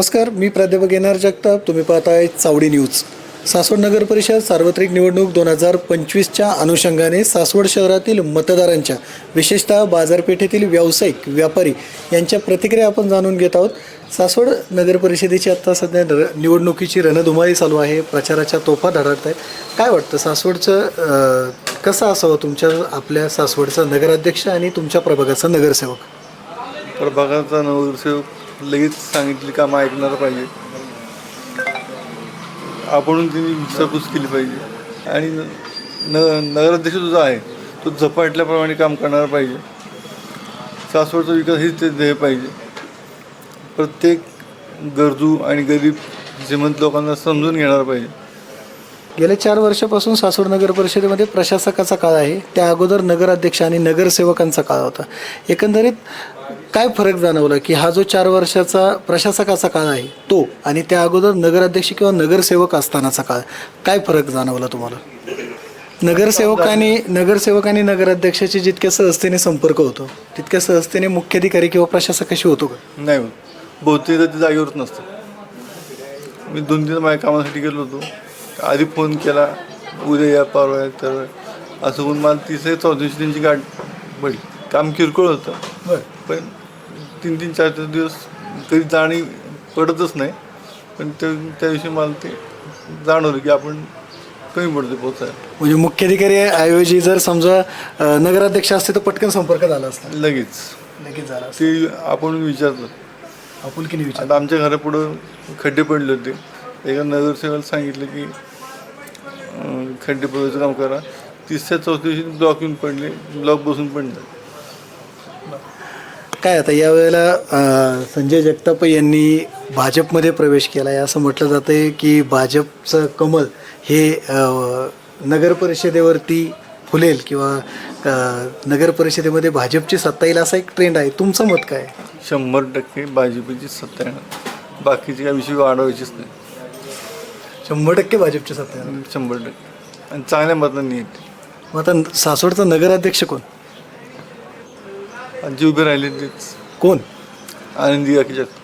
नमस्कार मी प्राध्यापक N R Jagtap. तुम्ही पाहताय चावडी न्यूज. सासवड नगर परिषद सार्वत्रिक निवडणूक दोन हजार पंचवीसच्या अनुषंगाने सासवड शहरातील मतदारांच्या विशेषतः बाजारपेठेतील व्यावसायिक व्यापारी यांच्या प्रतिक्रिया आपण जाणून घेत आहोत. सासवड नगर परिषदेची आत्ता सध्या र- निवडणुकीची रणधुमाळी चालू आहे. प्रचाराच्या तोफा धडकत आहेत. काय वाटतं सासवडचं कसं असावं तुमच्या आपल्या सासवडचा नगराध्यक्ष आणि तुमच्या प्रभागाचा नगरसेवक? प्रभागाचा नगरसेवक लगेच सांगितली कामं ऐकणार पाहिजे. आपण तिने विचारपूस केली पाहिजे. आणि न नगराध्यक्ष जो आहे तो झपाटल्याप्रमाणे काम करणार पाहिजे. सासवडचा विकास हेच ते ध्येय पाहिजे. प्रत्येक गरजू आणि गरीब श्रीमंत लोकांना समजून घेणार पाहिजे. गेल्या चार वर्षापासून सासवड नगर परिषदेमध्ये प्रशासकाचा काळ आहे. त्या अगोदर नगराध्यक्ष आणि नगरसेवकांचा काळ होता. एकंदरीत काय फरक जाणवला की हा जो चार वर्षाचा प्रशासकाचा काळ आहे तो आणि त्या अगोदर नगराध्यक्ष किंवा नगरसेवक असतानाचा काळ काय फरक जाणवला तुम्हाला? नगरसेवकांनी नगरसेवक आणि जितक्या सहजतेने संपर्क होतो तितक्या सहजतेने मुख्याधिकारी किंवा प्रशासकाशी होतो का? नाही होत बहुतेक ते जागेवरच नसतं. मी दोन तीन माझ्या कामासाठी गेलो होतो. आधी फोन केला उद्या या परवा तर असं होऊन मला तिसऱ्या चौथ्या दिवशी त्यांची गाठ पडली. काम किरकोळ होतं. पण तीन तीन चार चार दिवस कधी जाणी पडतच नाही. पण त्या दिवशी मला ते जाणवलं की आपण कमी पडतो पोचायला म्हणजे मुख्याधिकारी ऐवजी जर समजा नगराध्यक्ष असते तर पटकन संपर्क झाला असता. लगेच. लगेच झाला ते आपण विचारलं. आपुलकीने विचार आमच्या घरापुढं खड्डे पडले होते. एका नगरसेवकाला सांगितलं की अं, खड्डे पडवायचं काम करा. तिसऱ्या चौथ्या दिवशी ब्लॉक येऊन पडले ब्लॉक बसून पडले. काय आता यावेळेला संजय जगताप यांनी भाजपमध्ये प्रवेश केला. आहे असं म्हटलं जातं आहे की भाजपचं कमल हे नगर परिषदेवरती फुलेल किंवा नगर परिषदेमध्ये भाजपची सत्ता येईल असा एक ट्रेंड आहे. तुमचं मत काय? शंभर टक्के भाजपची सत्ता येणार. बाकीचे काय विषय वाढवायचेच नाही. शंभर टक्के भाजपची सत्ता येणार. शंभर टक्के. आणि चांगल्या मतांनी येते मग आता सासवडचा नगराध्यक्ष कोण? आणि जे उभे राहिले तेच कोण? आनंदी जगताप.